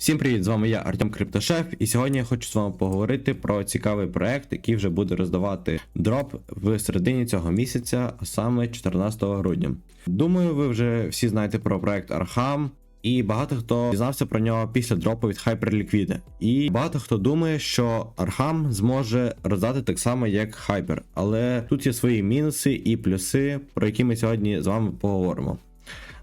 Всім привіт! З вами я Артем Криптошеф, і сьогодні я хочу з вами поговорити про цікавий проект, який вже буде роздавати дроп в середині цього місяця, а саме 14 грудня. Думаю, ви вже всі знаєте про проект Arkham, і багато хто дізнався про нього після дропу від Hyperliquid. І багато хто думає, що Arkham зможе роздати так само, як Hyper, але тут є свої мінуси і плюси, про які ми сьогодні з вами поговоримо.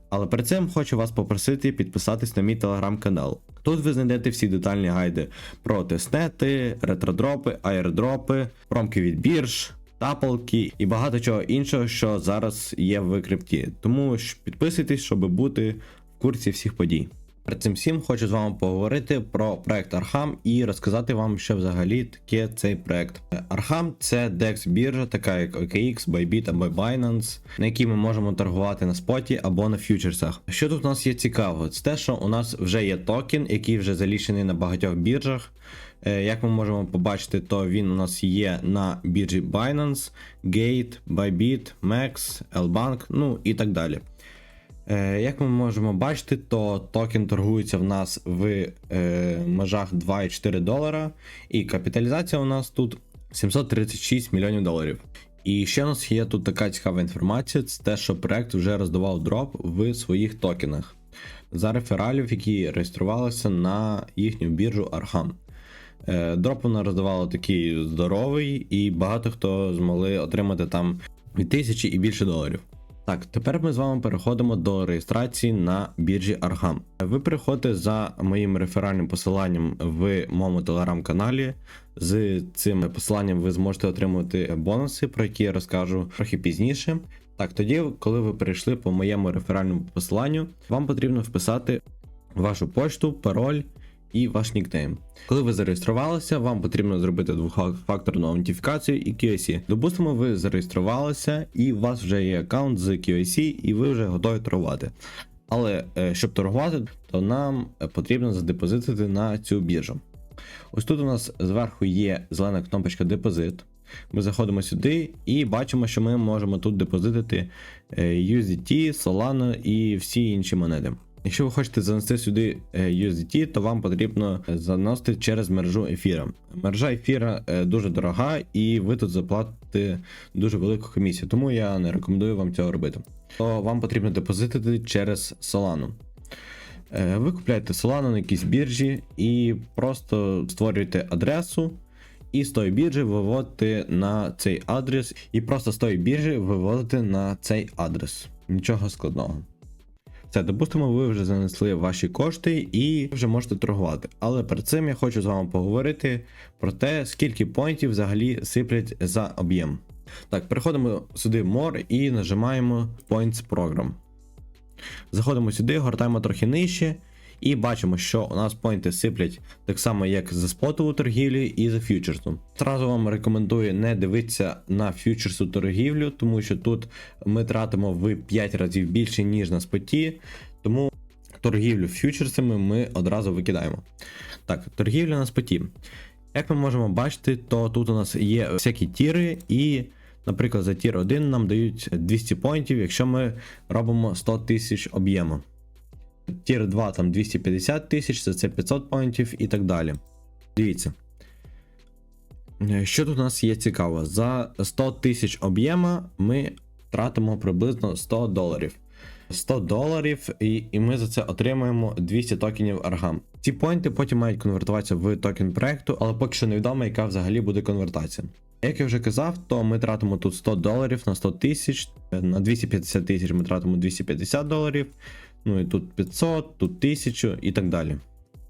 Але перед цим хочу вас попросити підписатись на мій телеграм-канал. Тут ви знайдете всі детальні гайди про тестнети, ретродропи, аєрдропи, промки від бірж, тапалки і багато чого іншого, що зараз є в крипті. Тому підписуйтесь, щоб бути в курсі всіх подій. Перед цим всім хочу з вами поговорити про проект Arkham і розказати вам, що взагалі таке цей проект. Arkham це DEX біржа, така як OKX, Bybit або Binance, на якій ми можемо торгувати на споті або на фьючерсах. Що тут у нас є цікаво? Це те, що у нас вже є токен, який вже залічений на багатьох біржах. Е, Як ми можемо побачити, то він у нас є на біржі Binance, Gate, Bybit, Max, Lbank, ну і так далі. Е, Як ми можемо бачити, то токен торгується в нас в е, межах 2,4 долара, і капіталізація у нас тут 736 мільйонів доларів. І ще у нас є тут така цікава інформація: це те, що проект вже роздавав дроп в своїх токенах за рефералів, які реєструвалися на їхню біржу Arham. Е, Дроп вона роздавала такий здоровий, і багато хто змогли отримати там від тисячі і більше доларів. Так, тепер ми з вами переходимо до реєстрації на біржі Arham. Ви переходите за моїм реферальним посиланням в моєму телеграм-каналі. З цим посиланням ви зможете отримувати бонуси, про які я розкажу трохи пізніше. Так, тоді, коли ви перейшли по моєму реферальному посиланню, вам потрібно вписати вашу почту, пароль і ваш нікнейм. Коли ви зареєструвалися, вам потрібно зробити двохфакторну аутентифікацію і QIC. Допустимо, ви зареєструвалися, і у вас вже є аккаунт з QIC, і ви вже готові торгувати. Але е, щоб торгувати, то нам е, потрібно задепозитити на цю біржу. Ось тут у нас зверху є зелена кнопочка депозит. Ми заходимо сюди і бачимо, що ми можемо тут депозитити е, USDT, Solana і всі інші монети. Якщо ви хочете занести сюди е, USDT, то вам потрібно заносити через мережу ефіра. Мережа ефіра е, дуже дорога, і ви тут заплатите дуже велику комісію, тому я не рекомендую вам цього робити. То вам потрібно депозитити через Solana. Е, Ви купляєте Solana на якійсь біржі і просто створюєте адресу. І з тої біржі виводите на цей адрес, і просто з тої біржі виводите на цей адрес. Нічого складного. Все, допустимо, ви вже занесли ваші кошти і вже можете торгувати. Але перед цим я хочу з вами поговорити про те, скільки поінтів взагалі сиплять за об'єм. Так, переходимо сюди в More і нажимаємо Points Program. Заходимо сюди, гортаємо трохи нижче. І бачимо, що у нас поінти сиплять так само, як за спотову торгівлю і за фьючерсом. Зразу вам рекомендую не дивитися на фьючерсу торгівлю, тому що тут ми тратимо в 5 разів більше, ніж на споті. Тому торгівлю фьючерсами ми одразу викидаємо. Так, торгівля на споті. Як ми можемо бачити, то тут у нас є всякі тіри, і, наприклад, за тір 1 нам дають 200 поінтів, якщо ми робимо 100 тисяч об'єму. Тір 2 там 250 тисяч, за це 500 поінтів і так далі. Дивіться. Е, Що тут у нас є цікаво? За 100 тисяч об'єма ми тратимо приблизно 100 доларів. 100 доларів, і, і ми за це отримаємо 200 токенів Arham. Ці поінти потім мають конвертуватися в токен проекту, але поки що невідомо, яка взагалі буде конвертація. Як я вже казав, то ми тратимо тут 100 доларів на 100 тисяч, на 250 тисяч ми тратимо 250 доларів. Ну і тут 500, тут 1000 і так далі.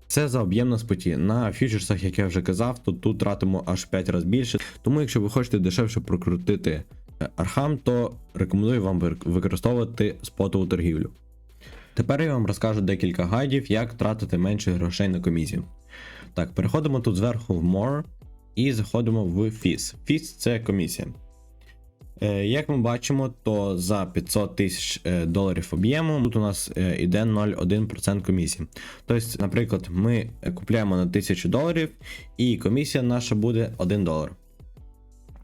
Це за об'єм на споті. На фьючерсах, як я вже казав, то тут тратимо аж 5 разів більше. Тому, якщо ви хочете дешевше прокрутити Архам, то рекомендую вам використовувати спотову торгівлю. Тепер я вам розкажу декілька гайдів, як тратити менше грошей на комісію. Так, переходимо тут зверху в More і заходимо в Fees. Fees – це комісія. Е, Як ми бачимо, то за 500 тисяч е, доларів об'єму тут у нас е, іде 0,1% комісії. Тобто, наприклад, ми купляємо на 1000 доларів, і комісія наша буде 1 долар.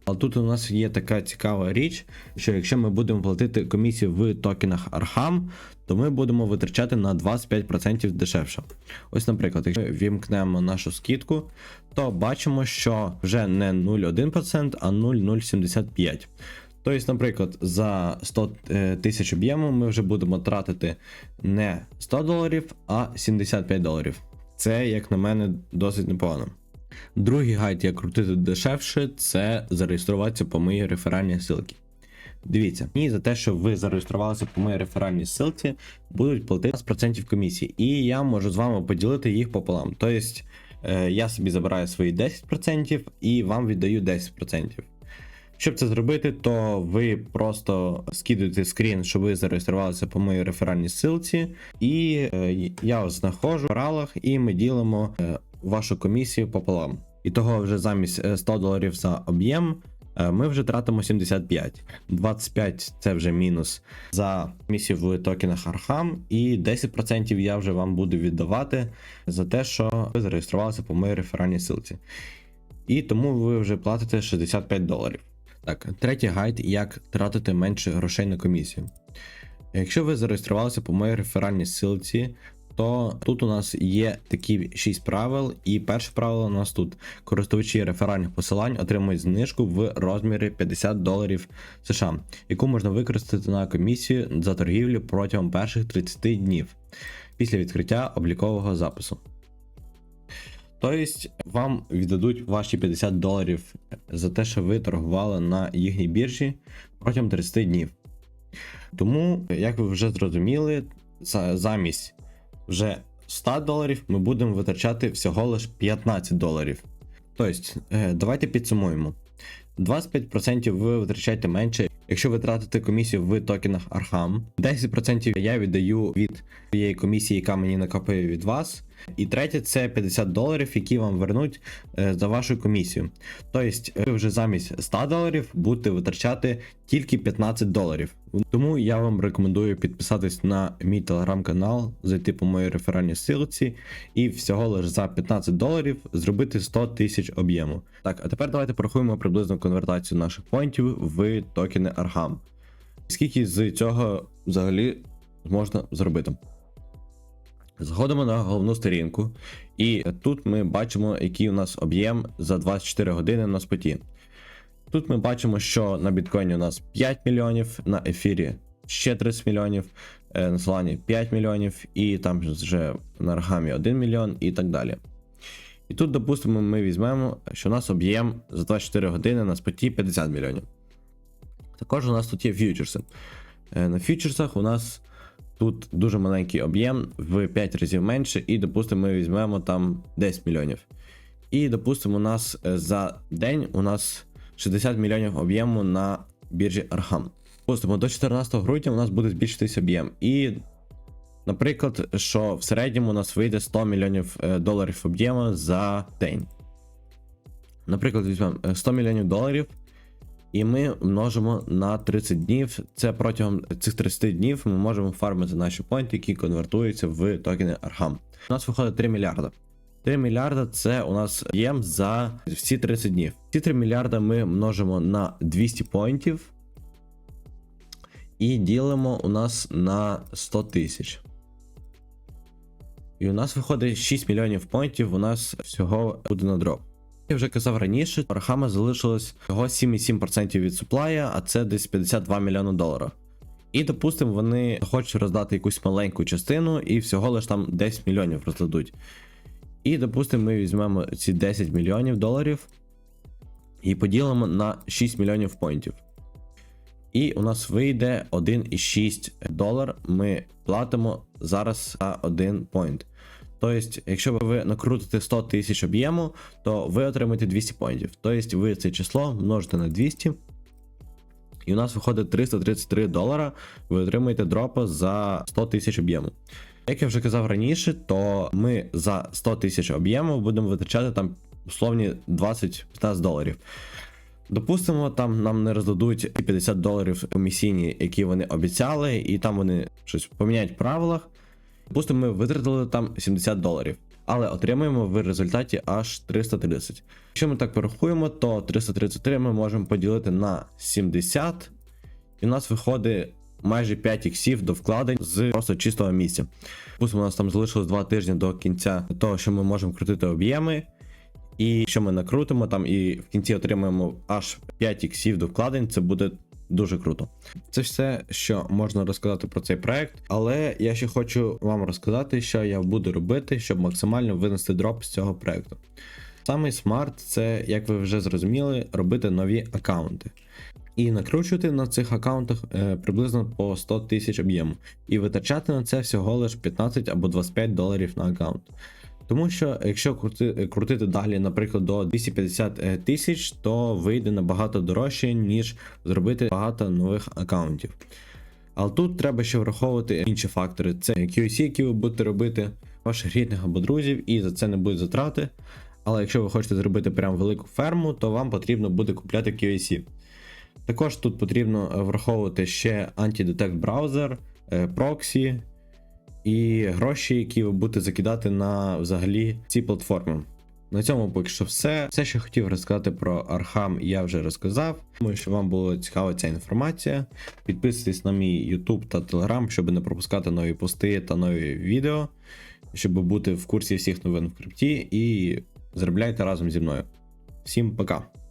Але тут у нас є така цікава річ, що якщо ми будемо платити комісію в токенах Arham, то ми будемо витрачати на 25% дешевше. Ось, наприклад, якщо ми вімкнемо нашу скидку, то бачимо, що вже не 0,1%, а 0,075%. Тобто, наприклад, за 100 е, тисяч об'єму ми вже будемо тратити не 100 доларів, а 75 доларів. Це, як на мене, досить непогано. Другий гайд, як крутити дешевше, це зареєструватися по моїй реферальній ссылці. Дивіться, мені за те, що ви зареєструвалися по моїй реферальній ссылці, будуть платити 15% комісії, і я можу з вами поділити їх пополам. Тобто е, я собі забираю свої 10% і вам віддаю 10%. Щоб це зробити, то ви просто скидуєте скрін, що ви зареєструвалися по моїй реферальній ссылці, і е, я вас знаходжу в коралах, і ми ділимо е, вашу комісію пополам. І того вже замість е, 100 доларів за об'єм. е, Ми вже тратимо 75. 25 це вже мінус за комісію в токенах Arham, і 10% я вже вам буду віддавати за те, що ви зареєструвалися по моїй реферальній ссылці. І тому ви вже платите 65 доларів. Так, третій гайд, як тратити менше грошей на комісію. Якщо ви зареєструвалися по моїй реферальній ссылці, то тут у нас є такі 6 правил, і перше правило у нас тут користувачі реферальних посилань отримують знижку в розмірі 50 доларів США, яку можна використати на комісію за торгівлю протягом перших 30 днів після відкриття облікового запису. Тобто вам віддадуть ваші 50 доларів за те, що ви торгували на їхній біржі протягом 30 днів. Тому, як ви вже зрозуміли, замість вже 100 доларів ми будемо витрачати всього лише 15 доларів. Тобто, е, давайте підсумуємо. 25% ви витрачаєте менше, якщо ви тратите комісію в токенах Arham. 10% я віддаю від тієї комісії, яка мені накопує від вас. І третє це 50 доларів, які вам вернуть е, за вашу комісію. Тобто, ви вже замість 100 доларів будете витрачати тільки 15 доларів. Тому я вам рекомендую підписатись на мій телеграм-канал, зайти по моїй реферальній ссылці і всього лише за 15 доларів зробити 100 тисяч об'єму. Так, а тепер давайте порахуємо приблизну конвертацію наших поінтів в токени Arham. Скільки з цього взагалі можна зробити? Заходимо на головну сторінку, і тут ми бачимо, який у нас об'єм за 24 години на споті. Тут ми бачимо, що на біткоїні у нас 5 мільйонів, на ефірі ще 30 мільйонів, е, на Solana 5 мільйонів, і там вже на Аргамі 1 мільйон і так далі. І тут, допустимо, ми візьмемо, що у нас об'єм за 24 години на споті 50 мільйонів. Також у нас тут є фьючерси. Е, На фьючерсах у нас тут дуже маленький об'єм в 5 разів менше, і, допустимо, ми візьмемо там 10 мільйонів. І, допустимо, у нас е, за день у нас 60 мільйонів об'єму на біржі Arham. Допустимо, до 14 грудня у нас буде збільшитись об'єм. І, наприклад, що в середньому у нас вийде 100 мільйонів е, доларів об'єму за день. Наприклад, візьмемо е, 100 мільйонів доларів. І ми множимо на 30 днів. Це протягом цих 30 днів ми можемо фармити наші поінти, які конвертуються в токени Arham. У нас виходить 3 мільярда. 3 мільярда це у нас єм за всі 30 днів. Ці 3 мільярда ми множимо на 200 поінтів і ділимо у нас на 100 тисяч. І у нас виходить 6 мільйонів поінтів, у нас всього буде на дроп. Я вже казав раніше, у Архама залишилось всього 7,7% від суплая, а це десь 52 мільйони доларів. І, допустимо, вони хочуть роздати якусь маленьку частину і всього лиш там 10 мільйонів роздадуть. І, допустимо, ми візьмемо ці 10 мільйонів доларів і поділимо на 6 мільйонів поінтів. І у нас вийде 1,6 долар. Ми платимо зараз за 1 поінт. Тобто, якщо ви накрутите 100 тисяч об'єму, то ви отримаєте 200 поінтів. Тобто ви це число множите на 200. І у нас виходить 333 долара. Ви отримаєте дропа за 100 тисяч об'єму. Як я вже казав раніше, то ми за 100 тисяч об'єму будемо витрачати там условні 20-15 доларів. Допустимо, там нам не роздадуть 50 доларів комісійні, які вони обіцяли, і там вони щось поміняють в правилах. Допустимо, ми витратили там 70 доларів. але отримаємо в результаті аж 330. Якщо ми так порахуємо, то 333 ми можемо поділити на 70, і у нас виходить майже 5 іксів до вкладень з просто чистого місця. Пусть у нас там залишилось 2 тижні до кінця того, що ми можемо крутити об'єми. І якщо ми накрутимо там і в кінці отримаємо аж 5 іксів до вкладень, це буде дуже круто. Це все, що можна розказати про цей проект, але я ще хочу вам розказати, що я буду робити, щоб максимально винести дроп з цього проекту. Самий смарт це, як ви вже зрозуміли, робити нові аккаунти. І накручувати на цих аккаунтах е, приблизно по 100 тисяч об'єму, і витрачати на це всього лише 15 або 25 доларів на аккаунт. Тому що якщо крути, крутити далі, наприклад, до 250 тисяч, то вийде набагато дорожче, ніж зробити багато нових аккаунтів. Але тут треба ще враховувати інші фактори: це QC, які ви будете робити, ваших рідних або друзів, і за це не будуть затрати. Але якщо ви хочете зробити прям велику ферму, то вам потрібно буде купляти QAC. Також тут потрібно е, враховувати ще антидетект браузер, е, проксі і гроші, які ви будете закидати на взагалі ці платформи. На цьому поки що все. Все, що хотів розказати про Архам, я вже розказав. Думаю, що вам було цікава ця інформація. Підписуйтесь на мій YouTube та Telegram, щоб не пропускати нові пости та нові відео, щоб бути в курсі всіх новин в крипті і заробляйте разом зі мною. Всім пока!